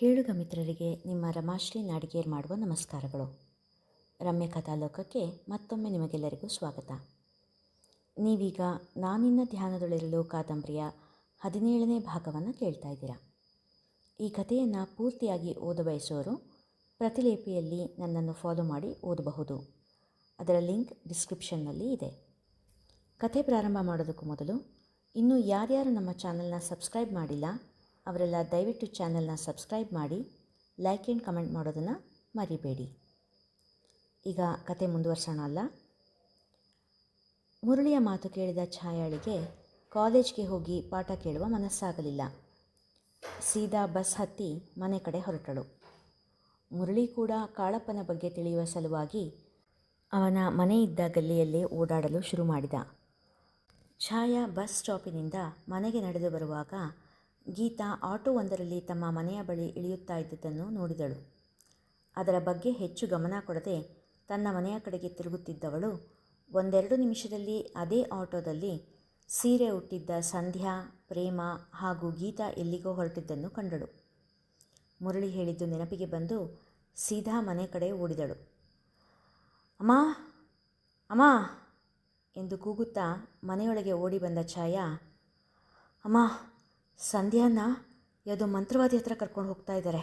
ಕೇಳುಗ ಮಿತ್ರರಿಗೆ ನಿಮ್ಮ ರಮಾಶ್ರೀ ನಾಡಿಗೇರ್ ಮಾಡುವ ನಮಸ್ಕಾರಗಳು. ರಮ್ಯ ಕಥಾಲೋಕಕ್ಕೆ ಮತ್ತೊಮ್ಮೆ ನಿಮಗೆಲ್ಲರಿಗೂ ಸ್ವಾಗತ. ನೀವೀಗ ನಾನಿನ್ನ ಧ್ಯಾನದೊಳಿರಲು ಕಾದಂಬರಿಯ ಹದಿನೇಳನೇ ಭಾಗವನ್ನು ಕೇಳ್ತಾ ಇದ್ದೀರಾ. ಈ ಕಥೆಯನ್ನು ಪೂರ್ತಿಯಾಗಿ ಓದ ಬಯಸೋರು ಪ್ರತಿಲೇಪಿಯಲ್ಲಿ ನನ್ನನ್ನು ಫಾಲೋ ಮಾಡಿ ಓದಬಹುದು. ಅದರ ಲಿಂಕ್ ಡಿಸ್ಕ್ರಿಪ್ಷನ್ನಲ್ಲಿ ಇದೆ. ಕಥೆ ಪ್ರಾರಂಭ ಮಾಡೋದಕ್ಕೂ ಮೊದಲು ಇನ್ನೂ ಯಾರ್ಯಾರು ನಮ್ಮ ಚಾನಲ್ನ ಸಬ್ಸ್ಕ್ರೈಬ್ ಮಾಡಿಲ್ಲ ಅವರೆಲ್ಲ ದಯವಿಟ್ಟು ಚಾನಲ್ನ ಸಬ್ಸ್ಕ್ರೈಬ್ ಮಾಡಿ, ಲೈಕ್ ಆ್ಯಂಡ್ ಕಮೆಂಟ್ ಮಾಡೋದನ್ನು ಮರಿಬೇಡಿ. ಈಗ ಕತೆ ಮುಂದುವರ್ಸೋಣ ಅಲ್ಲ? ಮುರಳಿಯ ಮಾತು ಕೇಳಿದ ಛಾಯಾಳಿಗೆ ಕಾಲೇಜ್ಗೆ ಹೋಗಿ ಪಾಠ ಕೇಳುವ ಮನಸ್ಸಾಗಲಿಲ್ಲ. ಸೀದಾ ಬಸ್ ಹತ್ತಿ ಮನೆ ಕಡೆ ಹೊರಟಳು. ಮುರಳಿ ಕೂಡ ಕಾಳಪ್ಪನ ಬಗ್ಗೆ ತಿಳಿಯುವ ಸಲುವಾಗಿ ಅವನ ಮನೆ ಇದ್ದ ಗಲ್ಲಿಯಲ್ಲೇ ಓಡಾಡಲು ಶುರು ಮಾಡಿದ. ಛಾಯಾ ಬಸ್ ಸ್ಟಾಪಿನಿಂದ ಮನೆಗೆ ನಡೆದು ಬರುವಾಗ ಗೀತಾ ಆಟೋ ಒಂದರಲ್ಲಿ ತಮ್ಮ ಮನೆಯ ಬಳಿ ಇಳಿಯುತ್ತಾ ಇದ್ದುದನ್ನು ನೋಡಿದಳು. ಅದರ ಬಗ್ಗೆ ಹೆಚ್ಚು ಗಮನ ಕೊಡದೆ ತನ್ನ ಮನೆಯ ಕಡೆಗೆ ತಿರುಗುತ್ತಿದ್ದವಳು, ಒಂದೆರಡು ನಿಮಿಷದಲ್ಲಿ ಅದೇ ಆಟೋದಲ್ಲಿ ಸೀರೆ ಉಟ್ಟಿದ್ದ ಸಂಧ್ಯಾ, ಪ್ರೇಮ ಹಾಗೂ ಗೀತಾ ಎಲ್ಲಿಗೋ ಹೊರಟಿದ್ದನ್ನು ಕಂಡಳು. ಮುರಳಿ ಹೇಳಿದ್ದು ನೆನಪಿಗೆ ಬಂದು ಸೀದಾ ಮನೆ ಕಡೆ ಓಡಿದಳು. ಅಮ್ಮ ಅಮ್ಮ ಎಂದು ಕೂಗುತ್ತಾ ಮನೆಯೊಳಗೆ ಓಡಿ ಬಂದ ಛಾಯಾ, ಅಮ್ಮ ಸಂಧ್ಯಾನ ಯಾವುದೋ ಮಂತ್ರವಾದಿ ಹತ್ರ ಕರ್ಕೊಂಡು ಹೋಗ್ತಾ ಇದ್ದಾರೆ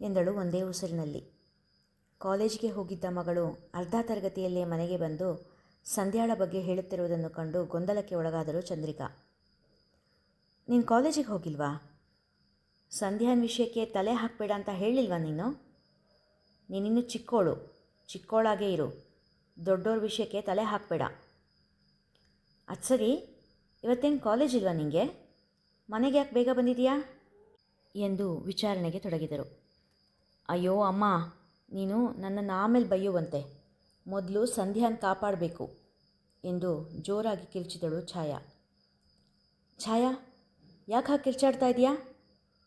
ಎಂದಳು ಒಂದೇ ಉಸಿರಿನಲ್ಲಿ. ಕಾಲೇಜಿಗೆ ಹೋಗಿದ್ದ ಮಗಳು ಅರ್ಧ ತರಗತಿಯಲ್ಲೇ ಮನೆಗೆ ಬಂದು ಸಂಧ್ಯಾಳ ಬಗ್ಗೆ ಹೇಳುತ್ತಿರುವುದನ್ನು ಕಂಡು ಗೊಂದಲಕ್ಕೆ ಒಳಗಾದರು ಚಂದ್ರಿಕಾ. ನೀನು ಕಾಲೇಜಿಗೆ ಹೋಗಿಲ್ವಾ? ಸಂಧ್ಯಾನ್ ವಿಷಯಕ್ಕೆ ತಲೆ ಹಾಕಬೇಡ ಅಂತ ಹೇಳಿಲ್ವಾ ನೀನು? ನೀನಿನ್ನು ಚಿಕ್ಕೋಳು, ಚಿಕ್ಕೋಳಾಗೇ ಇರು. ದೊಡ್ಡೋರ ವಿಷಯಕ್ಕೆ ತಲೆ ಹಾಕಬೇಡ. ಅದು ಸರಿ, ಇವತ್ತೇನು ಕಾಲೇಜ್ ಇಲ್ವಾ ನಿನಗೆ ಮನೆಗೆ ಯಾಕೆ ಬೇಗ ಬಂದಿದೆಯಾ ಎಂದು ವಿಚಾರಣೆಗೆ ತೊಡಗಿದರು. ಅಯ್ಯೋ ಅಮ್ಮ, ನೀನು ನನ್ನನ್ನು ಆಮೇಲೆ ಬೈಯುವಂತೆ. ಮೊದಲು ಸಂಧ್ಯಾನ ಕಾಪಾಡಬೇಕು ಎಂದು ಜೋರಾಗಿ ಕಿರ್ಚಿದಳು ಛಾಯಾ. ಛಾಯಾ, ಯಾಕೆ ಹಾಗೆ ಕಿರ್ಚಾಡ್ತಾ ಇದೆಯಾ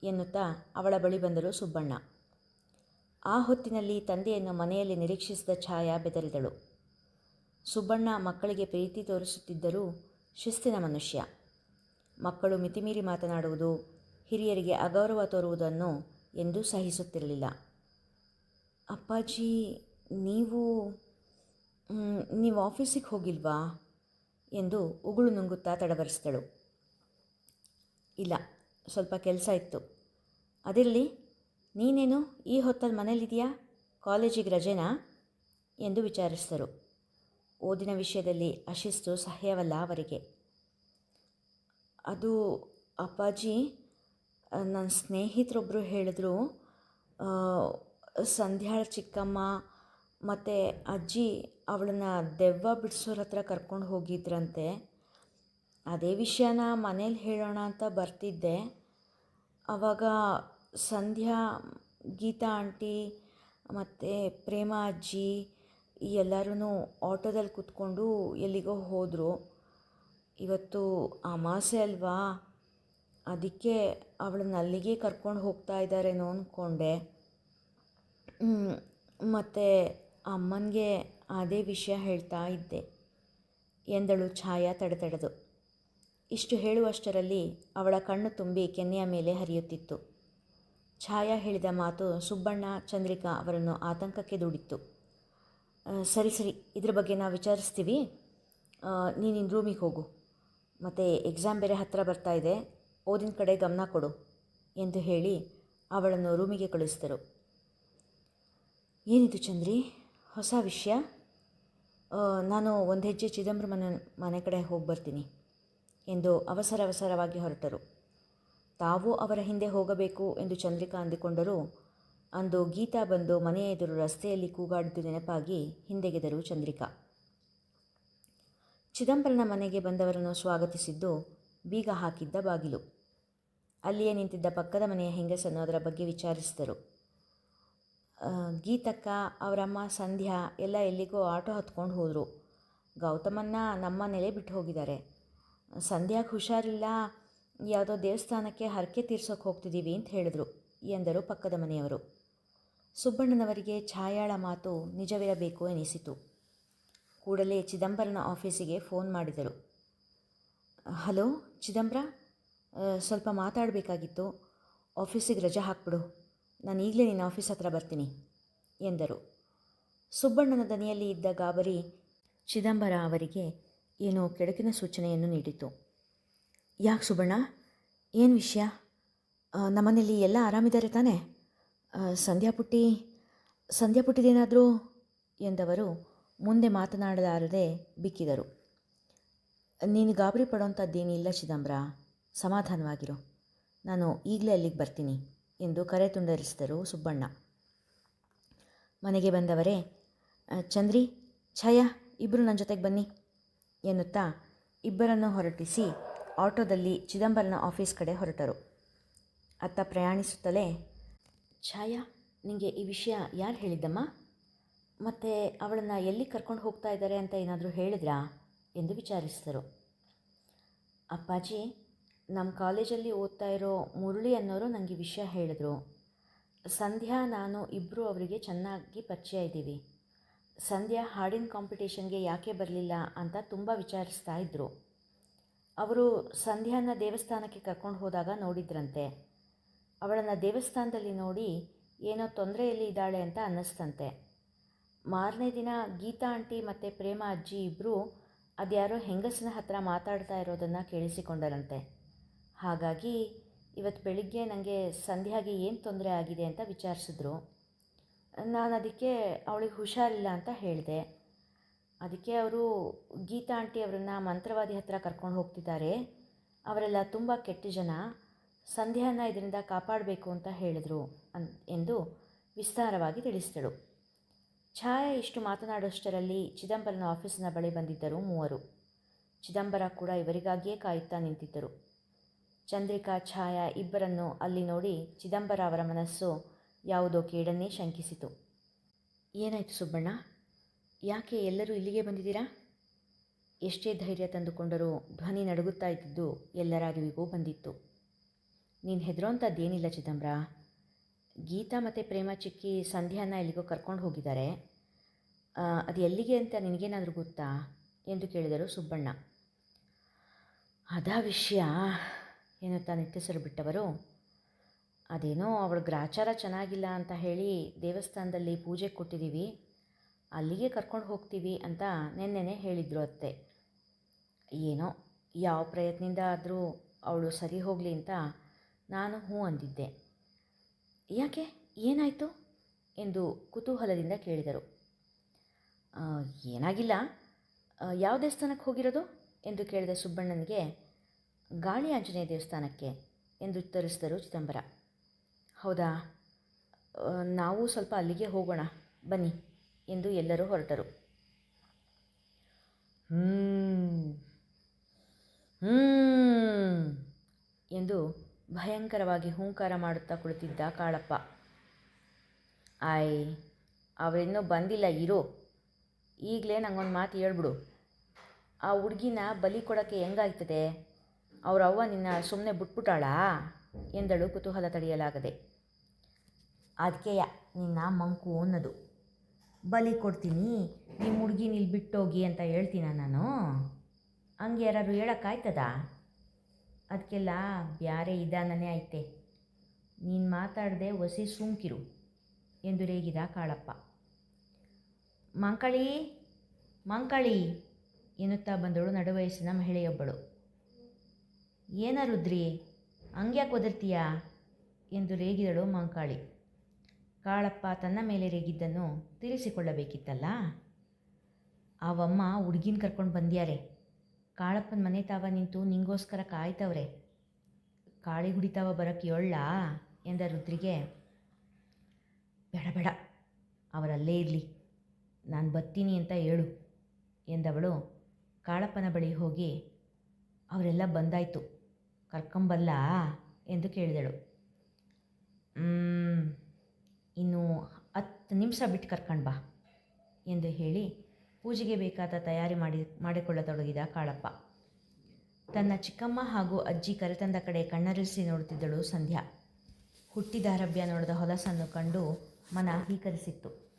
ಎನ್ನುತ್ತಾ ಅವಳ ಬಳಿ ಬಂದರು ಸುಬ್ಬಣ್ಣ. ಆ ಹೊತ್ತಿನಲ್ಲಿ ತಂದೆಯನ್ನು ಮನೆಯಲ್ಲಿ ನಿರೀಕ್ಷಿಸಿದ ಛಾಯಾ ಬೆದರಿದಳು. ಸುಬ್ಬಣ್ಣ ಮಕ್ಕಳಿಗೆ ಪ್ರೀತಿ ತೋರಿಸುತ್ತಿದ್ದರೂ ಶಿಸ್ತಿನ ಮನುಷ್ಯ. ಮಕ್ಕಳು ಮಿತಿಮೀರಿ ಮಾತನಾಡುವುದು ಹಿರಿಯರಿಗೆ ಅಗೌರವ ತೋರುವುದನ್ನು ಎಂದು ಸಹಿಸುತ್ತಿರಲಿಲ್ಲ. ಅಪ್ಪಾಜಿ, ನೀವು ನೀವು ಆಫೀಸಿಗೆ ಹೋಗಿಲ್ವಾ? ಎಂದು ಉಗುಳು ನುಂಗುತ್ತಾ ತಡಬರಿಸಿದಳು ಇಲ್ಲ, ಸ್ವಲ್ಪ ಕೆಲಸ ಇತ್ತು. ಅದಿರಲಿ, ನೀನೇನು ಈ ಹೊತ್ತಲ್ಲಿ ಮನೇಲಿದೆಯಾ ಕಾಲೇಜಿಗೆ ರಜೆನಾ? ಎಂದು ವಿಚಾರಿಸಿದರು. ಓದಿನ ವಿಷಯದಲ್ಲಿ ಅಶಿಸ್ತು ಸಹ್ಯವಲ್ಲ ಅವರಿಗೆ. ಅದು ಅಪ್ಪಾಜಿ ನನ್ನ ಸ್ನೇಹಿತರೊಬ್ಬರು ಹೇಳಿದ್ರು ಸಂಧ್ಯಾಳ ಚಿಕ್ಕಮ್ಮ ಮತ್ತು ಅಜ್ಜಿ ಅವಳನ್ನ ದೆವ್ವ ಬಿಡಿಸೋರ ಹತ್ರ ಕರ್ಕೊಂಡು ಹೋಗಿದ್ರಂತೆ. ಅದೇ ವಿಷಯನ ಮನೇಲಿ ಹೇಳೋಣ ಅಂತ ಬರ್ತಿದ್ದೆ. ಆವಾಗ ಸಂಧ್ಯಾ, ಗೀತಾ ಆಂಟಿ ಮತ್ತು ಪ್ರೇಮ ಅಜ್ಜಿ ಎಲ್ಲರೂ ಆಟೋದಲ್ಲಿ ಕೂತ್ಕೊಂಡು ಎಲ್ಲಿಗೋ ಹೋದರು. ಇವತ್ತು ಅಮಾಸೆ ಅಲ್ವಾ? ಅದಕ್ಕೆ ಅವಳನ್ನ ಅಲ್ಲಿಗೆ ಕರ್ಕೊಂಡು ಹೋಗ್ತಾ ಇದ್ದಾರೇನೋ ಅಂದ್ಕೊಂಡೆ ಮತ್ತು ಅಮ್ಮನಿಗೆ ಅದೇ ವಿಷಯ ಹೇಳ್ತಾ ಇದ್ದೆ. ಎಂದಳು ಛಾಯಾ ತಡೆತಡೆದು. ಇಷ್ಟು ಹೇಳುವಷ್ಟರಲ್ಲಿ ಅವಳ ಕಣ್ಣು ತುಂಬಿ ಕೆನ್ನೆಯ ಮೇಲೆ ಹರಿಯುತ್ತಿತ್ತು. ಛಾಯಾ ಹೇಳಿದ ಮಾತು ಸುಬ್ಬಣ್ಣ ಚಂದ್ರಿಕಾ ಅವರನ್ನು ಆತಂಕಕ್ಕೆ ದೂಡಿತ್ತು. ಸರಿ ಸರಿ, ಇದ್ರ ಬಗ್ಗೆ ನಾವು ವಿಚಾರಿಸ್ತೀವಿ. ನೀನು ನಿನ್ನ ರೂಮಿಗೆ ಹೋಗು. ಮತ್ತು ಎಕ್ಸಾಮ್ ಬೇರೆ ಹತ್ತಿರ ಬರ್ತಾ ಇದೆ, ಓದಿನ ಕಡೆ ಗಮನ ಕೊಡು ಎಂದು ಹೇಳಿ ಅವಳನ್ನು ರೂಮಿಗೆ ಕಳಿಸಿದರು. ಏನಿದು ಚಂದ್ರಿ? ಹೊಸ ವಿಷಯ? ನಾನು ಒಂದು ಹೆಜ್ಜೆ ಚಿದಂಬರಮನ ಮನೆ ಕಡೆ ಹೋಗಿ ಬರ್ತೀನಿ ಎಂದು ಅವಸರ ಅವಸರವಾಗಿ ಹೊರಟರು. ತಾವು ಅವರ ಹಿಂದೆ ಹೋಗಬೇಕು ಎಂದು ಚಂದ್ರಿಕಾ ಅಂದುಕೊಂಡರು. ಅಂದು ಗೀತಾ ಬಂದು ಮನೆಯ ಎದುರು ರಸ್ತೆಯಲ್ಲಿ ಕೂಗಾಡಿದ್ದು ನೆನಪಾಗಿ ಹಿಂದೆಗೆದರು ಚಂದ್ರಿಕಾ. ಚಿದಂಬರನ ಮನೆಗೆ ಬಂದವರನ್ನು ಸ್ವಾಗತಿಸಿದ್ದು ಬೀಗ ಹಾಕಿದ್ದ ಬಾಗಿಲು. ಅಲ್ಲಿಯೇ ನಿಂತಿದ್ದ ಪಕ್ಕದ ಮನೆಯ ಹೆಂಗಸನ್ನು ಅದರ ಬಗ್ಗೆ ವಿಚಾರಿಸಿದರು. ಗೀತಕ್ಕ, ಅವರಮ್ಮ, ಸಂಧ್ಯಾ ಎಲ್ಲ ಎಲ್ಲಿಗೋ ಆಟೋ ಹತ್ಕೊಂಡು ಹೋದರು. ಗೌತಮನ್ನ ನಮ್ಮ ನೆಲೆ ಬಿಟ್ಟು ಹೋಗಿದ್ದಾರೆ. ಸಂಧ್ಯಾಗೆ ಹುಷಾರಿಲ್ಲ, ಯಾವುದೋ ದೇವಸ್ಥಾನಕ್ಕೆ ಹರಕೆ ತೀರ್ಸೋಕೆ ಹೋಗ್ತಿದ್ದೀವಿ ಅಂತ ಹೇಳಿದರು ಎಂದರು ಪಕ್ಕದ ಮನೆಯವರು. ಸುಬ್ಬಣ್ಣನವರಿಗೆ ಛಾಯಾಳ ಮಾತು ನಿಜವಿರಬೇಕು ಎನಿಸಿತು. ಕೂಡಲೇ ಚಿದಂಬರನ ಆಫೀಸಿಗೆ ಫೋನ್ ಮಾಡಿದರು. ಹಲೋ, ಚಿದಂಬರ ಸ್ವಲ್ಪ ಮಾತಾಡಬೇಕಾಗಿತ್ತು. ಆಫೀಸಿಗೆ ರಜೆ ಹಾಕ್ಬಿಡು. ನಾನು ಈಗಲೇ ನಿನ್ನ ಆಫೀಸ್ ಹತ್ರ ಬರ್ತೀನಿ, ಎಂದರು. ಸುಬ್ಬಣ್ಣನ ದನಿಯಲ್ಲಿ ಇದ್ದ ಗಾಬರಿ ಚಿದಂಬರ ಅವರಿಗೆ ಏನೋ ಕೆಡಕಿನ ಸೂಚನೆಯನ್ನು ನೀಡಿತು ಯಾಕೆ ಸುಬ್ಬಣ್ಣ? ಏನು ವಿಷಯ? ನಮ್ಮನೆಯಲ್ಲಿ ಎಲ್ಲ ಆರಾಮಿದ್ದಾರೆ ತಾನೇ? ಸಂಧ್ಯಾಪುಟ್ಟಿ ಸಂಧ್ಯಾ ಪುಟ್ಟಿ, ಸಂಧ್ಯಾ ಎಂದವರು ಮುಂದೆ ಮಾತನಾಡಲಾರದೆ ಬಿಕ್ಕಿದರು. ನೀನು ಗಾಬರಿ ಪಡೋಂಥದ್ದೇನಿಲ್ಲ ಚಿದಂಬರ, ಸಮಾಧಾನವಾಗಿರು. ನಾನು ಈಗಲೇ ಅಲ್ಲಿಗೆ ಬರ್ತೀನಿ ಎಂದು ಕರೆ ತುಂಡರಿಸಿದರು ಸುಬ್ಬಣ್ಣ. ಮನೆಗೆ ಬಂದವರೇ, ಚಂದ್ರಿ, ಛಾಯಾ ಇಬ್ಬರು ನನ್ನ ಜೊತೆಗೆ ಬನ್ನಿ ಎನ್ನುತ್ತಾ ಇಬ್ಬರನ್ನು ಹೊರಟಿಸಿ ಆಟೋದಲ್ಲಿ ಚಿದಂಬರನ ಆಫೀಸ್ ಕಡೆ ಹೊರಟರು. ಅತ್ತ ಪ್ರಯಾಣಿಸುತ್ತಲೇ, ಛಾಯಾ ನಿಮಗೆ ಈ ವಿಷಯ ಯಾರು ಹೇಳಿದ್ದಮ್ಮ? ಮತ್ತು ಅವಳನ್ನು ಎಲ್ಲಿ ಕರ್ಕೊಂಡು ಹೋಗ್ತಾ ಇದ್ದಾರೆ ಅಂತ ಏನಾದರೂ ಹೇಳಿದ್ರಾ? ಎಂದು ವಿಚಾರಿಸಿದರು. ಅಪ್ಪಾಜಿ ನಮ್ಮ ಕಾಲೇಜಲ್ಲಿ ಓದ್ತಾ ಇರೋ ಮುರಳಿ ಅನ್ನೋರು ನನಗೆ ವಿಷಯ ಹೇಳಿದ್ರು. ಸಂಧ್ಯಾ, ನಾನು ಇಬ್ಬರು ಅವರಿಗೆ ಚೆನ್ನಾಗಿ ಪರಿಚಯ ಇದ್ದೀವಿ. ಸಂಧ್ಯಾ ಹಾಡಿನ ಕಾಂಪಿಟೇಷನ್ಗೆ ಯಾಕೆ ಬರಲಿಲ್ಲ ಅಂತ ತುಂಬ ವಿಚಾರಿಸ್ತಾ ಇದ್ದರು ಅವರು ಸಂಧ್ಯಾನ ದೇವಸ್ಥಾನಕ್ಕೆ ಕರ್ಕೊಂಡು ಹೋದಾಗ ನೋಡಿದ್ರಂತೆ. ಅವಳನ್ನು ದೇವಸ್ಥಾನದಲ್ಲಿ ನೋಡಿ ಏನೋ ತೊಂದರೆಯಲ್ಲಿ ಇದ್ದಾಳೆ ಅಂತ ಅನ್ನಿಸ್ತಂತೆ. ಮಾರನೇ ದಿನ ಗೀತಾ ಆಂಟಿ ಮತ್ತು ಪ್ರೇಮ ಅಜ್ಜಿ ಇಬ್ಬರು ಅದ್ಯಾರೋ ಹೆಂಗಸಿನ ಹತ್ರ ಮಾತಾಡ್ತಾ ಇರೋದನ್ನು ಕೇಳಿಸಿಕೊಂಡರಂತೆ. ಹಾಗಾಗಿ ಇವತ್ತು ಬೆಳಿಗ್ಗೆ ನನಗೆ ಸಂಧ್ಯಾಗೆ ಏನು ತೊಂದರೆ ಆಗಿದೆ ಅಂತ ವಿಚಾರಿಸಿದ್ರು. ನಾನು ಅದಕ್ಕೆ ಅವಳಿಗೆ ಹುಷಾರಿಲ್ಲ ಅಂತ ಹೇಳಿದೆ. ಅದಕ್ಕೆ ಅವರು ಗೀತಾ ಆಂಟಿ ಅವರನ್ನು ಮಂತ್ರವಾದಿ ಹತ್ರ ಕರ್ಕೊಂಡು ಹೋಗ್ತಿದ್ದಾರೆ. ಅವರೆಲ್ಲ ತುಂಬ ಕೆಟ್ಟ ಜನ. ಸಂಧ್ಯಾನ ಇದರಿಂದ ಕಾಪಾಡಬೇಕು ಅಂತ ಹೇಳಿದರು ಅನ್ ಎಂದು ವಿಸ್ತಾರವಾಗಿ ತಿಳಿಸಿದಳು. ಛಾಯಾ ಇಷ್ಟು ಮಾತನಾಡುವಷ್ಟರಲ್ಲಿ ಚಿದಂಬರನ ಆಫೀಸಿನ ಬಳಿ ಬಂದಿದ್ದರು ಮೂವರು. ಚಿದಂಬರ ಕೂಡ ಇವರಿಗಾಗಿಯೇ ಕಾಯುತ್ತಾ ನಿಂತಿದ್ದರು. ಚಂದ್ರಿಕಾ, ಛಾಯಾ ಇಬ್ಬರನ್ನು ಅಲ್ಲಿ ನೋಡಿ ಚಿದಂಬರ ಅವರ ಮನಸ್ಸು ಯಾವುದೋ ಕೇಡನ್ನೇ ಶಂಕಿಸಿತು. ಏನಾಯಿತು ಸುಬ್ಬಣ್ಣ? ಯಾಕೆ ಎಲ್ಲರೂ ಇಲ್ಲಿಗೆ ಬಂದಿದ್ದೀರಾ? ಎಷ್ಟೇ ಧೈರ್ಯ ತಂದುಕೊಂಡರೂ ಧ್ವನಿ ನಡುಗುತ್ತಾ ಇದ್ದಿದ್ದು ಎಲ್ಲರ ಅರಿವಿಗೂ ಬಂದಿತ್ತು. ನೀನು ಹೆದರೋಂಥದ್ದೇನಿಲ್ಲ ಚಿದಂಬರ. ಗೀತಾ ಮತ್ತು ಪ್ರೇಮ ಚಿಕ್ಕಿ ಸಂಧ್ಯಾನ ಎಲ್ಲಿಗೋ ಕರ್ಕೊಂಡು ಹೋಗಿದ್ದಾರೆ. ಅದು ಎಲ್ಲಿಗೆ ಅಂತ ನಿನಗೇನಾದರೂ ಗೊತ್ತಾ? ಎಂದು ಕೇಳಿದರು ಸುಬ್ಬಣ್ಣ. ಅದ ವಿಷಯ, ಎನ್ನುತ್ತಾ ನಿಟ್ಟುಸಿರು ಬಿಟ್ಟವರು. ಅದೇನೋ ಅವಳು ಗ್ರಾಚಾರ ಚೆನ್ನಾಗಿಲ್ಲ ಅಂತ ಹೇಳಿ ದೇವಸ್ಥಾನದಲ್ಲಿ ಪೂಜೆ ಕೊಟ್ಟಿದ್ದೀವಿ. ಅಲ್ಲಿಗೆ ಕರ್ಕೊಂಡು ಹೋಗ್ತೀವಿ ಅಂತ ನಿನ್ನೆನೆ ಹೇಳಿದ್ರು ಅತ್ತೆ. ಏನೋ, ಯಾವ ಪ್ರಯತ್ನದಿಂದ ಆದರೂ ಅವಳು ಸರಿ ಹೋಗಲಿ ಅಂತ ನಾನು ಹ್ಞೂ ಅಂದಿದ್ದೆ. ಯಾಕೆ? ಏನಾಯಿತು? ಎಂದು ಕುತೂಹಲದಿಂದ ಕೇಳಿದರು. ಏನಾಗಿಲ್ಲ. ಯಾವ ದೇವಸ್ಥಾನಕ್ಕೆ ಹೋಗಿರೋದು? ಎಂದು ಕೇಳಿದ ಸುಬ್ಬಣ್ಣನಿಗೆ, ಗಾಳಿ ಆಂಜನೇಯ ದೇವಸ್ಥಾನಕ್ಕೆ, ಎಂದು ಉತ್ತರಿಸಿದರು ಚಿದಂಬರ. ಹೌದಾ? ನಾವು ಸ್ವಲ್ಪ ಅಲ್ಲಿಗೆ ಹೋಗೋಣ. ಬನ್ನಿ, ಎಂದು ಎಲ್ಲರೂ ಹೊರಟರು. ಹ್ಞೂ ಎಂದು ಭಯಂಕರವಾಗಿ ಹೂಂಕಾರ ಮಾಡುತ್ತಾ ಕುಳಿತಿದ್ದ ಕಾಳಪ್ಪ. ಆಯ್ ಅವರಿನ್ನೂ ಬಂದಿಲ್ಲ, ಇರೋ. ಈಗಲೇ ನಂಗೊಂದು ಮಾತು ಹೇಳ್ಬಿಡು. ಆ ಹುಡುಗಿನ ಬಲಿ ಕೊಡೋಕ್ಕೆ ಹೆಂಗಾಯ್ತದೆ? ಅವ್ರ ಅವ್ವ ನಿನ್ನ ಸುಮ್ಮನೆ ಬಿಟ್ಬಿಟ್ಟಾಳಾ? ಎಂದಳು ಕುತೂಹಲ ತಡೆಯಲಾಗದೆ. ಅದಕ್ಕೆಯ ನಿನ್ನ ಮಂಕು ಅನ್ನೋದು ಬಲಿ ಕೊಡ್ತೀನಿ ನಿಮ್ಮ ಹುಡುಗಿನ ಇಲ್ಲಿ ಬಿಟ್ಟೋಗಿ ಅಂತ ಹೇಳ್ತೀನ ನಾನು? ಹಂಗೆ ಯಾರು ಹೇಳೋಕ್ಕಾಯ್ತದ? ಅದಕ್ಕೆಲ್ಲ ಬ್ಯಾರೆ ಇದಾನನೇ ಐತೆ. ನೀನು ಮಾತಾಡದೆ ಒಸಿ ಸುಂಕಿರು ಎಂದು ರೇಗಿದ ಕಾಳಪ್ಪ. ಮಂಕಳಿ ಮಂಕಳಿ ಎನ್ನುತ್ತಾ ಬಂದಳು ನಡುವಯಸ್ಸಿನ ಮಹಿಳೆಯೊಬ್ಬಳು. ಏನ ರುದ್ರಿ, ಹಂಗ್ಯಾಕೆ ಒದರ್ತೀಯಾ ಎಂದು ರೇಗಿದಳು ಮಂಕಾಳಿ. ಕಾಳಪ್ಪ ತನ್ನ ಮೇಲೆ ರೇಗಿದ್ದನ್ನು ತಿಳಿಸಿಕೊಳ್ಳಬೇಕಿತ್ತಲ್ಲ? ಅವಮ್ಮ ಹುಡುಗಿನ ಕರ್ಕೊಂಡು ಬಂದ್ಯಾರೆ. ಕಾಳಪ್ಪನ ಮನೆ ತಾವ ನಿಂತು ನಿಂಗೋಸ್ಕರ ಕಾಯ್ತವ್ರೆ. ಕಾಳಿ ಹುಡಿತಾವ ಬರೋಕ್ಕೆ ಏಳ್ಳ ಎಂದ ರುದ್ರಿಗೆ. ಬೇಡ ಬೇಡ ಅವರಲ್ಲೇ ಇರಲಿ. ನಾನು ಬರ್ತೀನಿ ಅಂತ ಹೇಳು ಎಂದವಳು. ಕಾಳಪ್ಪನ ಬಳಿ ಹೋಗಿ ಅವರೆಲ್ಲ ಬಂದಾಯಿತು. ಕರ್ಕೊಂಬಲ್ಲ ಎಂದು ಕೇಳಿದಳು. "ಮ್, ಇನ್ನು ಹತ್ತು ನಿಮಿಷ ಬಿಟ್ಟು ಕರ್ಕೊಂಡು ಬಾ ಎಂದು ಹೇಳಿ ಪೂಜೆಗೆ ಬೇಕಾದ ತಯಾರಿ ಮಾಡಿ, ಮಾಡಿಕೊಳ್ಳತೊಡಗಿದ ಕಾಳಪ್ಪ. ತನ್ನ ಚಿಕ್ಕಮ್ಮ ಹಾಗೂ ಅಜ್ಜಿ ಕರೆತಂದ ಕಡೆ ಕಣ್ಣರಿಸಿ ನೋಡುತ್ತಿದ್ದಳು ಸಂಧ್ಯಾ. ಹುಟ್ಟಿದಾರಭ್ಯ ನೋಡಿದ ಹೊಲಸನ್ನು ಕಂಡು ಮನ ಹೀಕರಿಸಿತ್ತು.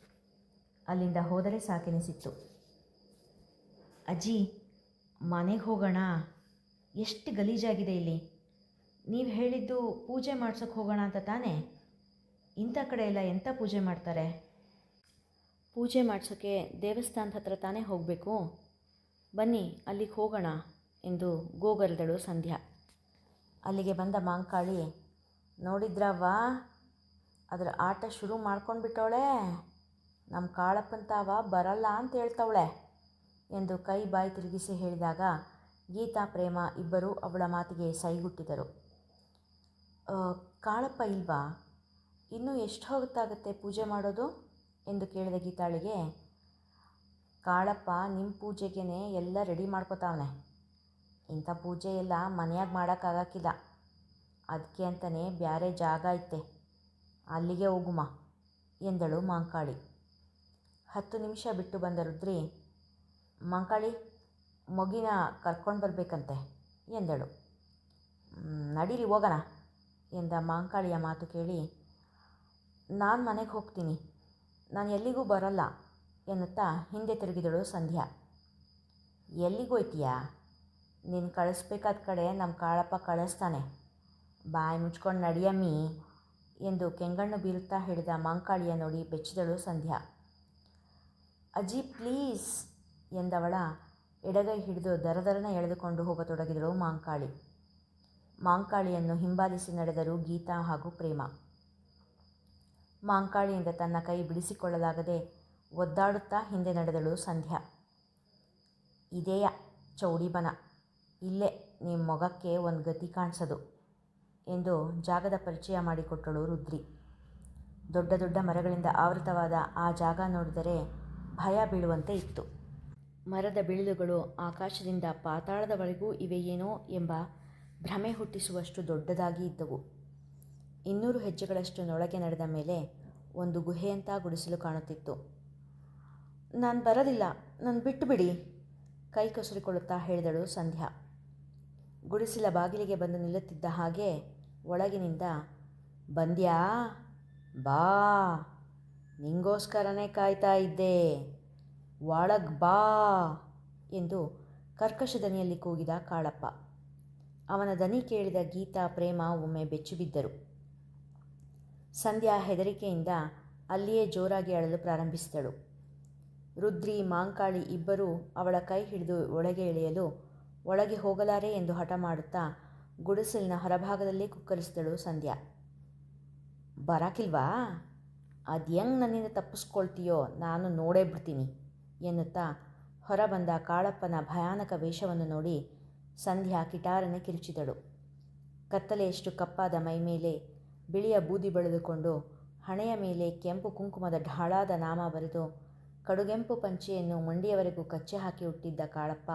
ಅಲ್ಲಿಂದ ಹೋದರೆ ಸಾಕೆನಿಸಿತ್ತು. ಅಜ್ಜಿ, ಮನೆಗೆ ಹೋಗೋಣ? ಎಷ್ಟು ಗಲೀಜಾಗಿದೆ ಇಲ್ಲಿ? ನೀವು ಹೇಳಿದ್ದು ಪೂಜೆ ಮಾಡ್ಸೋಕ್ಕೆ ಹೋಗೋಣ ಅಂತ ತಾನೇ? ಇಂಥ ಕಡೆ ಎಲ್ಲ ಎಂಥ ಪೂಜೆ ಮಾಡ್ತಾರೆ? ಪೂಜೆ ಮಾಡಿಸೋಕ್ಕೆ ದೇವಸ್ಥಾನದ ಹತ್ರ ತಾನೇ ಹೋಗಬೇಕು? ಬನ್ನಿ ಅಲ್ಲಿಗೆ ಹೋಗೋಣ ಎಂದು ಗೋಗರೆದಳು ಸಂಧ್ಯಾ. ಅಲ್ಲಿಗೆ ಬಂದ ಮಾಂಕಾಳಿ ನೋಡಿದ್ರವ್ವ ಅದರ ಆಟ ಶುರು ಮಾಡ್ಕೊಂಡ್ಬಿಟ್ಟವಳೆ. ನಮ್ಮ ಕಾಳಪ್ಪಂತಾವ ಬರಲ್ಲ ಅಂತ ಹೇಳ್ತವಳೆ ಎಂದು ಕೈ ಬಾಯಿ ತಿರುಗಿಸಿ ಹೇಳಿದಾಗ ಗೀತಾ ಪ್ರೇಮ ಇಬ್ಬರೂ ಅವಳ ಮಾತಿಗೆ ಸೈಗುಟ್ಟಿದರು. "ಆ, ಕಾಳಪ್ಪ ಇಲ್ವಾ? ಇನ್ನೂ ಎಷ್ಟು ಹೊತ್ತಾಗುತ್ತೆ ಪೂಜೆ ಮಾಡೋದು? ಎಂದು ಕೇಳಿದ ಗೀತಾಳಿಗೆ, ಕಾಳಪ್ಪ ನಿಮ್ಮ ಪೂಜೆಗೇ ಎಲ್ಲ ರೆಡಿ ಮಾಡ್ಕೋತಾವನೆ. ಇಂಥ ಪೂಜೆ ಎಲ್ಲ ಮನೆಯಾಗ ಮಾಡೋಕ್ಕಾಗಕ್ಕಿಲ್ಲ. ಅದಕ್ಕೆ ಅಂತಲೇ ಬ್ಯಾರೆ ಜಾಗ ಐತೆ. ಅಲ್ಲಿಗೆ ಹೋಗುಮ, ಎಂದಳು ಮಾಂಕಾಳಿ. ಹತ್ತು ನಿಮಿಷ ಬಿಟ್ಟು ಬಂದ ರುದ್ರಿ, ಮಾಂಕಾಳಿ, ಮಗಿನ ಕರ್ಕೊಂಡು ಬರಬೇಕಂತೆ, ಎಂದಳು. ನಡೀರಿ, ಹೋಗೋಣ, ಎಂದ ಮಾಂಕಾಳಿಯ ಮಾತು ಕೇಳಿ, ನಾನು ಮನೆಗೆ ಹೋಗ್ತೀನಿ. ನಾನು ಎಲ್ಲಿಗೂ ಬರಲ್ಲ ಎನ್ನುತ್ತಾ ಹಿಂದೆ ತಿರುಗಿದಳು ಸಂಧ್ಯಾ. ಎಲ್ಲಿಗೋಯ್ತೀಯಾ ನೀನು ಕಳಿಸ್ಬೇಕಾದ ಕಡೆ ನಮ್ಮ ಕಾಳಪ್ಪ ಕಳಿಸ್ತಾನೆ. ಬಾಯಿ ಮುಚ್ಕೊಂಡು ನಡಿಯಮ್ಮಿ ಎಂದು ಕೆಂಗಣ್ಣು ಬೀರುತ್ತಾ ಹಿಡಿದ ಮಾಂಕಾಳಿಯ ನೋಡಿ ಬೆಚ್ಚಿದಳು ಸಂಧ್ಯಾ. ಅಜ್ಜಿ ಪ್ಲೀಸ್ ಎಂದವಳ ಎಡಗೈ ಹಿಡಿದು ದರದರನೆ ಎಳೆದುಕೊಂಡು ಹೋಗತೊಡಗಿದಳು ಮಾಂಕಾಳಿ. ಮಾಂಕಾಳಿಯನ್ನು ಹಿಂಬಾಲಿಸಿ ನಡೆದರು ಗೀತಾ ಹಾಗೂ ಪ್ರೇಮ. ಮಾಂಕಾಳಿಯಿಂದ ತನ್ನ ಕೈ ಬಿಡಿಸಿಕೊಳ್ಳಲಾಗದೆ ಒದ್ದಾಡುತ್ತಾ ಹಿಂದೆ ನಡೆದಳು ಸಂಧ್ಯಾ. ಇದೇಯ ಚೌಡಿಬನ? ಇಲ್ಲೇ ನಿಮ್ಮ ಮೊಗಕ್ಕೆ ಒಂದು ಗತಿ ಕಾಣಿಸೋದು ಎಂದು ಜಾಗದ ಪರಿಚಯ ಮಾಡಿಕೊಟ್ಟಳು ರುದ್ರಿ. ದೊಡ್ಡ ದೊಡ್ಡ ಮರಗಳಿಂದ ಆವೃತವಾದ ಆ ಜಾಗ ನೋಡಿದರೆ ಭಯ ಬೀಳುವಂತೆ ಇತ್ತು. ಮರದ ಬಿಳಿಲುಗಳು ಆಕಾಶದಿಂದ ಪಾತಾಳದವರೆಗೂ ಇವೆಯೇನೋ ಎಂಬ ಭ್ರಮೆ ಹುಟ್ಟಿಸುವಷ್ಟು ದೊಡ್ಡದಾಗಿ ಇದ್ದವು. ಇನ್ನೂರು ಹೆಜ್ಜೆಗಳಷ್ಟು ನೊಳಗೆ ನಡೆದ ಮೇಲೆ ಒಂದು ಗುಹೆಯಂತ ಗುಡಿಸಲು ಕಾಣುತ್ತಿತ್ತು. ನಾನು ಬರಲಿಲ್ಲ, ನಾನು ಬಿಟ್ಟು ಬಿಡಿ ಕೈ ಕೊಸರಿಕೊಳ್ಳುತ್ತಾ ಹೇಳಿದಳು ಸಂಧ್ಯಾ. ಗುಡಿಸಿಲ ಬಾಗಿಲಿಗೆ ಬಂದು ನಿಲ್ಲುತ್ತಿದ್ದ ಹಾಗೆ ಒಳಗಿನಿಂದ, ಬಂದ್ಯಾ? ಬಾ. ನಿಂಗೋಸ್ಕರನೇ ಕಾಯ್ತಾ ಇದ್ದೆ. ಒಳಗ್ ಬಾ, ಎಂದು ಕರ್ಕಶ ದನಿಯಲ್ಲಿ ಕೂಗಿದ ಕಾಳಪ್ಪ. ಅವನ ದನಿ ಕೇಳಿದ ಗೀತಾ, ಪ್ರೇಮ, ಒಮ್ಮೆ ಬೆಚ್ಚುಬಿದ್ದರು. ಸಂಧ್ಯಾ ಹೆದರಿಕೆಯಿಂದ ಅಲ್ಲಿಯೇ ಜೋರಾಗಿ ಅಳಲು ಪ್ರಾರಂಭಿಸಿದಳು. ರುದ್ರಿ, ಮಾಂಕಾಳಿ ಇಬ್ಬರೂ ಅವಳ ಕೈ ಹಿಡಿದು ಒಳಗೆ ಎಳೆಯಲು ಒಳಗೆ ಹೋಗಲಾರೆ ಎಂದು ಹಠ ಮಾಡುತ್ತಾ ಗುಡಿಸಲಿನ ಹೊರಭಾಗದಲ್ಲೇ ಕುಕ್ಕರಿಸಿದಳು ಸಂಧ್ಯಾ. ಬರಾಕಿಲ್ವಾ? ಅದು ಹೆಂಗೆ ನನ್ನಿಂದ ತಪ್ಪಿಸ್ಕೊಳ್ತೀಯೋ? ನಾನು ನೋಡೇ ಬಿಡ್ತೀನಿ, ಎನ್ನುತ್ತಾ ಹೊರಬಂದ ಕಾಳಪ್ಪನ ಭಯಾನಕ ವೇಷವನ್ನು ನೋಡಿ ಸಂಧ್ಯಾ ಕಿಟಾರನೆ ಕಿರುಚಿದಳು. ಕತ್ತಲೆಯಷ್ಟು ಕಪ್ಪಾದ ಮೈಮೇಲೆ ಬಿಳಿಯ ಬೂದಿ ಬೆಳೆದುಕೊಂಡು ಹಣೆಯ ಮೇಲೆ ಕೆಂಪು ಕುಂಕುಮದ ಢಾಳಾದ ನಾಮ ಬರೆದು, ಕಡುಗೆಂಪು ಪಂಚೆಯನ್ನು ಮಂಡಿಯವರೆಗೂ ಕಚ್ಚೆ ಹಾಕಿ ಹುಟ್ಟಿದ್ದ ಕಾಳಪ್ಪ,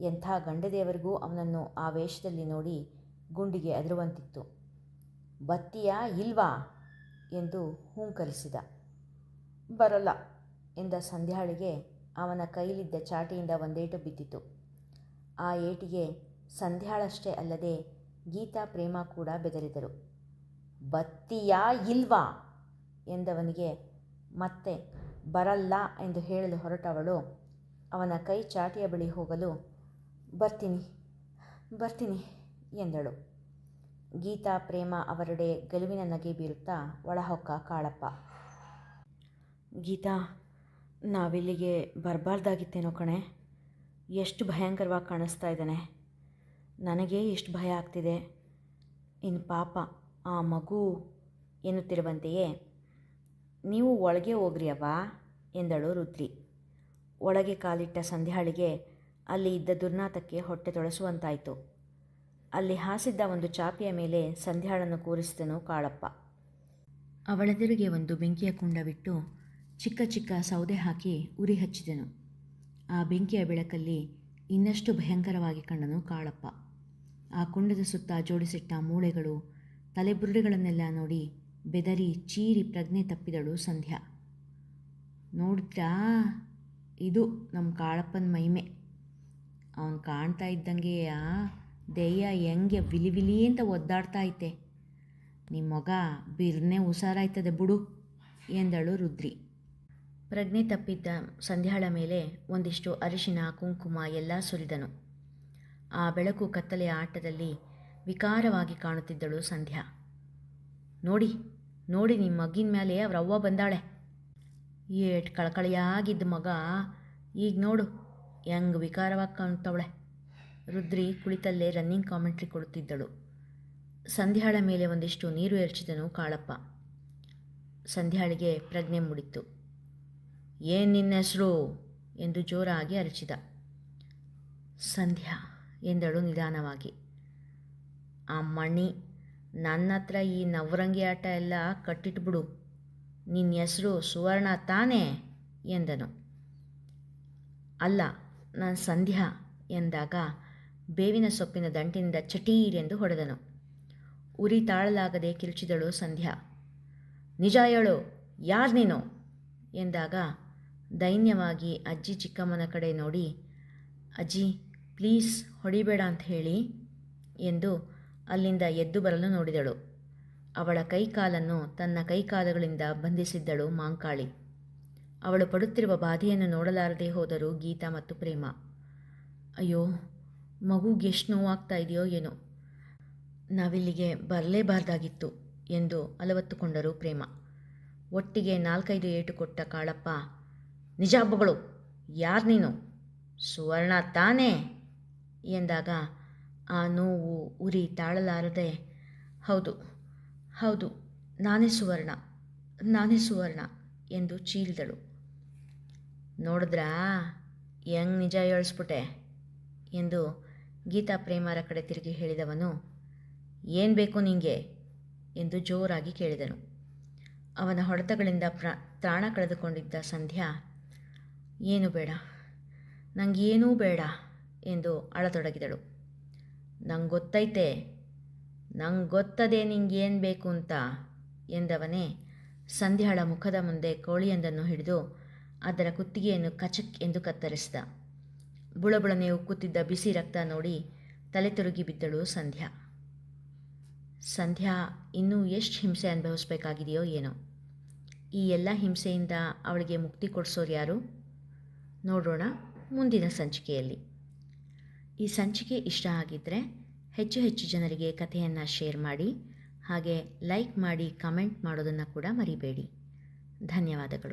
ಎಂಥ ಗಂಡದೇವರಿಗೂ ಅವನನ್ನು ಆ ವೇಷದಲ್ಲಿ ನೋಡಿ ಗುಂಡಿಗೆ ಅದರುವಂತಿತ್ತು. ಬತ್ತೀಯಾ ಇಲ್ವಾ? ಎಂದು ಹೂಂಕರಿಸಿದ. ಬರಲ್ಲ, ಎಂದ ಸಂಧ್ಯಾಳಿಗೆ ಅವನ ಕೈಲಿದ್ದ ಚಾಟಿಯಿಂದ ಒಂದೇಟು ಬಿದ್ದಿತು. ಆ ಏಟಿಗೆ ಸಂಧ್ಯಾಳಷ್ಟೇ ಅಲ್ಲದೆ ಗೀತಾ ಪ್ರೇಮ ಕೂಡ ಬೆದರಿದರು. ಬತ್ತೀಯಾ ಇಲ್ವಾ? ಎಂದವನಿಗೆ, ಮತ್ತೆ ಬರಲ್ಲ ಎಂದು ಹೇಳಲು ಹೊರಟವಳು. ಅವನ ಕೈ ಚಾಟಿಯ ಬಳಿ ಹೋಗಲು, ಬರ್ತೀನಿ ಬರ್ತೀನಿ ಎಂದಳು. ಗೀತಾ ಪ್ರೇಮ ಅವರೆಡೆ ಗೆಲುವಿನ ನಗೆ ಬೀರುತ್ತಾ ಒಳಹೊಕ್ಕ ಕಾಳಪ್ಪ. ಗೀತಾ, ನಾವಿಲ್ಲಿಗೆ ಬರಬಾರ್ದಾಗಿತ್ತೇನೋ ಕಣೆ. ಎಷ್ಟು ಭಯಂಕರವಾಗಿ ಕಾಣಿಸ್ತಾ ಇದ್ದಾನೆ. ನನಗೇ ಎಷ್ಟು ಭಯ ಆಗ್ತಿದೆ. ಇನ್ನು ಪಾಪ ಆ ಮಗು ಎನ್ನುತ್ತಿರುವಂತೆಯೇ, ನೀವು ಒಳಗೆ ಹೋಗ್ರಿ ಅವ್ವ ಎಂದಳು ರುದ್ರಿ. ಒಳಗೆ ಕಾಲಿಟ್ಟ ಸಂಧ್ಯಾಳಿಗೆ ಅಲ್ಲಿ ಇದ್ದ ದುರ್ನಾತಕ್ಕೆ ಹೊಟ್ಟೆ ತೊಳಸುವಂತಾಯಿತು. ಅಲ್ಲಿ ಹಾಸಿದ್ದ ಒಂದು ಚಾಪೆಯ ಮೇಲೆ ಸಂಧ್ಯಾಳನ್ನು ಕೂರಿಸಿದನು ಕಾಳಪ್ಪ. ಅವಳೆದುರಿಗೆ ಒಂದು ಬೆಂಕಿಯ ಕುಂಡವಿಟ್ಟು ಚಿಕ್ಕ ಚಿಕ್ಕ ಸೌದೆ ಹಾಕಿ ಉರಿ ಹಚ್ಚಿದನು. ಆ ಬೆಂಕಿಯ ಬೆಳಕಲ್ಲಿ ಇನ್ನಷ್ಟು ಭಯಂಕರವಾಗಿ ಕಂಡನು ಕಾಳಪ್ಪ. ಆ ಕುಂಡದ ಸುತ್ತ ಜೋಡಿಸಿಟ್ಟ ಮೂಳೆಗಳು ತಲೆಬುರುಡೆಗಳನ್ನೆಲ್ಲ ನೋಡಿ ಬೆದರಿ ಚೀರಿ ಪ್ರಜ್ಞೆ ತಪ್ಪಿದಳು ಸಂಧ್ಯಾ. ನೋಡಿದ್ರಾ? ಇದು ನಮ್ಮ ಕಾಳಪ್ಪನ ಮಹಿಮೆ ಅವನು ಕಾಣ್ತಾ ಇದ್ದಂಗೆ ಆ ದೆಯ್ಯ ಹೆಂಗೆ ವಿಲಿ ವಿಲಿ ಅಂತ ಒದ್ದಾಡ್ತಾ ಐತೆ ನಿಮ್ಮ ಮಗ ಬಿರ್ನೆ ಹುಷಾರಾಯ್ತದೆ ಬಿಡು ಎಂದಳು ರುದ್ರಿ. ಪ್ರಜ್ಞೆ ತಪ್ಪಿದ್ದ ಸಂಧ್ಯಾಳ ಮೇಲೆ ಒಂದಿಷ್ಟು ಅರಿಶಿನ, ಕುಂಕುಮ ಎಲ್ಲ ಸುರಿದನು. ಆ ಬೆಳಕು ಕತ್ತಲೆಯ ಆಟದಲ್ಲಿ ವಿಕಾರವಾಗಿ ಕಾಣುತ್ತಿದ್ದಳು ಸಂಧ್ಯಾ. ನೋಡಿ ನೋಡಿ ನಿಮ್ಮ ಮಗಿನ ಮೇಲೆ ಅವ್ರವ್ವ ಬಂದಾಳೆ. ಏಟ್ ಕಳಕಳಿಯಾಗಿದ್ದ ಮಗ, ಈಗ ನೋಡು, ಹೆಂಗ್ ವಿಕಾರವಾಗಿ ಕಾಣ್ತವಳೆ ರುದ್ರಿ ಕುಳಿತಲ್ಲೇ ರನ್ನಿಂಗ್ ಕಾಮೆಂಟ್ರಿ ಕೊಡುತ್ತಿದ್ದಳು. ಸಂಧ್ಯಾಳ ಮೇಲೆ ಒಂದಿಷ್ಟು ನೀರು ಎರಚಿದನು ಕಾಳಪ್ಪ. ಸಂಧ್ಯಾಳಿಗೆ ಪ್ರಜ್ಞೆ ಮೂಡಿತ್ತು. ಏನು ನಿನ್ನ ಹೆಸರು? ಎಂದು ಜೋರಾಗಿ ಅರಚಿದ. ಸಂಧ್ಯಾ ಎಂದಳು ನಿಧಾನವಾಗಿ. ಆ ಮಣಿ ನನ್ನ ಹತ್ರ ಈ ನವರಂಗಿ ಆಟ ಎಲ್ಲ ಕಟ್ಟಿಟ್ಬಿಡು ನಿನ್ನ ಹೆಸರು ಸುವರ್ಣ ತಾನೇ? ಎಂದನು. ಅಲ್ಲ, ನಾನು ಸಂಧ್ಯಾ ಎಂದಾಗ ಬೇವಿನ ಸೊಪ್ಪಿನ ದಂಟಿನಿಂದ ಎಂದು ಹೊಡೆದನು. ಉರಿ ತಾಳಲಾಗದೆ ಕಿರುಚಿದಳು ಸಂಧ್ಯಾ. ನಿಜ ಹೇಳು, ಯಾರು ನೀನು? ಎಂದಾಗ ದೈನ್ಯವಾಗಿ ಅಜ್ಜಿ ಚಿಕ್ಕಮ್ಮನ ಕಡೆ ನೋಡಿ, ಅಜ್ಜಿ, ಪ್ಲೀಸ್ ಹೊಡಿಬೇಡ ಅಂತ ಹೇಳಿ ಎಂದು ಅಲ್ಲಿಂದ ಎದ್ದು ಬರಲು ನೋಡಿದಳು. ಅವಳ ಕೈಕಾಲನ್ನು ತನ್ನ ಕೈಕಾಲುಗಳಿಂದ ಬಂಧಿಸಿದ್ದಳು ಮಾಂಕಾಳಿ. ಅವಳು ಪಡುತ್ತಿರುವ ಬಾಧೆಯನ್ನು ನೋಡಲಾರದೆ ಹೋದರು ಗೀತಾ ಮತ್ತು ಪ್ರೇಮ. ಅಯ್ಯೋ ಮಗುಗೆ ಎಷ್ಟು ನೋವಾಗ್ತಾ ಇದೆಯೋ ಏನೋ. ನಾವಿಲ್ಲಿಗೆ ಬರಲೇಬಾರ್ದಾಗಿತ್ತು ಎಂದು ಅಲವತ್ತುಕೊಂಡರು ಪ್ರೇಮ. ಒಟ್ಟಿಗೆ ನಾಲ್ಕೈದು ಏಟು ಕೊಟ್ಟ ಕಾಳಪ್ಪ, ನಿಜ ಹಬ್ಬಗಳು, ಯಾರು ನೀನು? ಸುವರ್ಣ ತಾನೇ? ಎಂದಾಗ ಆ ನೋವು ಉರಿ ತಾಳಲಾರದೆ, ಹೌದು ಹೌದು, ನಾನೇ ಸುವರ್ಣ ನಾನೇ ಸುವರ್ಣ ಎಂದು ಚೀಲ್ದಳು. ನೋಡಿದ್ರಾ, ಹೆಂಗ್ ನಿಜ ಹೇಳಿಸ್ಬಿಟ್ಟೆ? ಎಂದು ಗೀತಾ ಪ್ರೇಮರ ಕಡೆ ತಿರುಗಿ ಹೇಳಿದವನು, ಏನು ಬೇಕು ನಿಂಗೆ? ಎಂದು ಜೋರಾಗಿ ಕೇಳಿದನು. ಅವನ ಹೊಡೆತಗಳಿಂದ ಪ್ರ ಪ್ರಾಣ ಕಳೆದುಕೊಂಡಿದ್ದ ಸಂಧ್ಯಾ, ಏನು ಬೇಡ ನನಗೇನೂ ಬೇಡ ಎಂದು ಅಳತೊಡಗಿದಳು. ನಂಗೆ ಗೊತ್ತೈತೆ. ನಂಗೆ ಗೊತ್ತದೆ ನಿಂಗೇನು ಬೇಕು ಅಂತ ಎಂದವನೇ ಸಂಧ್ಯಾಳ ಮುಖದ ಮುಂದೆ ಕೋಳಿಯೊಂದನ್ನು ಹಿಡಿದು ಅದರ ಕುತ್ತಿಗೆಯನ್ನು ಕಚಕ್ ಎಂದು ಕತ್ತರಿಸಿದ. ಬುಳಬುಳನೆ ಉಕ್ಕುತ್ತಿದ್ದ ಬಿಸಿ ರಕ್ತ ನೋಡಿ ತಲೆ ತಿರುಗಿ ಬಿದ್ದಳು ಸಂಧ್ಯಾ. ಸಂಧ್ಯಾ, ಇನ್ನೂ ಎಷ್ಟು ಹಿಂಸೆ ಅನುಭವಿಸ್ಬೇಕಾಗಿದೆಯೋ ಏನೋ. ಈ ಎಲ್ಲ ಹಿಂಸೆಯಿಂದ ಅವಳಿಗೆ ಮುಕ್ತಿ ಕೊಡಿಸೋರು ಯಾರು? ನೋಡೋಣ ಮುಂದಿನ ಸಂಚಿಕೆಯಲ್ಲಿ. ಈ ಸಂಚಿಕೆ ಇಷ್ಟ ಆಗಿದ್ದರೆ ಹೆಚ್ಚು ಹೆಚ್ಚು ಜನರಿಗೆ ಕಥೆಯನ್ನು ಶೇರ್ ಮಾಡಿ, ಹಾಗೆ ಲೈಕ್ ಮಾಡಿ, ಕಮೆಂಟ್ ಮಾಡೋದನ್ನು ಕೂಡ ಮರಿಬೇಡಿ. ಧನ್ಯವಾದಗಳು.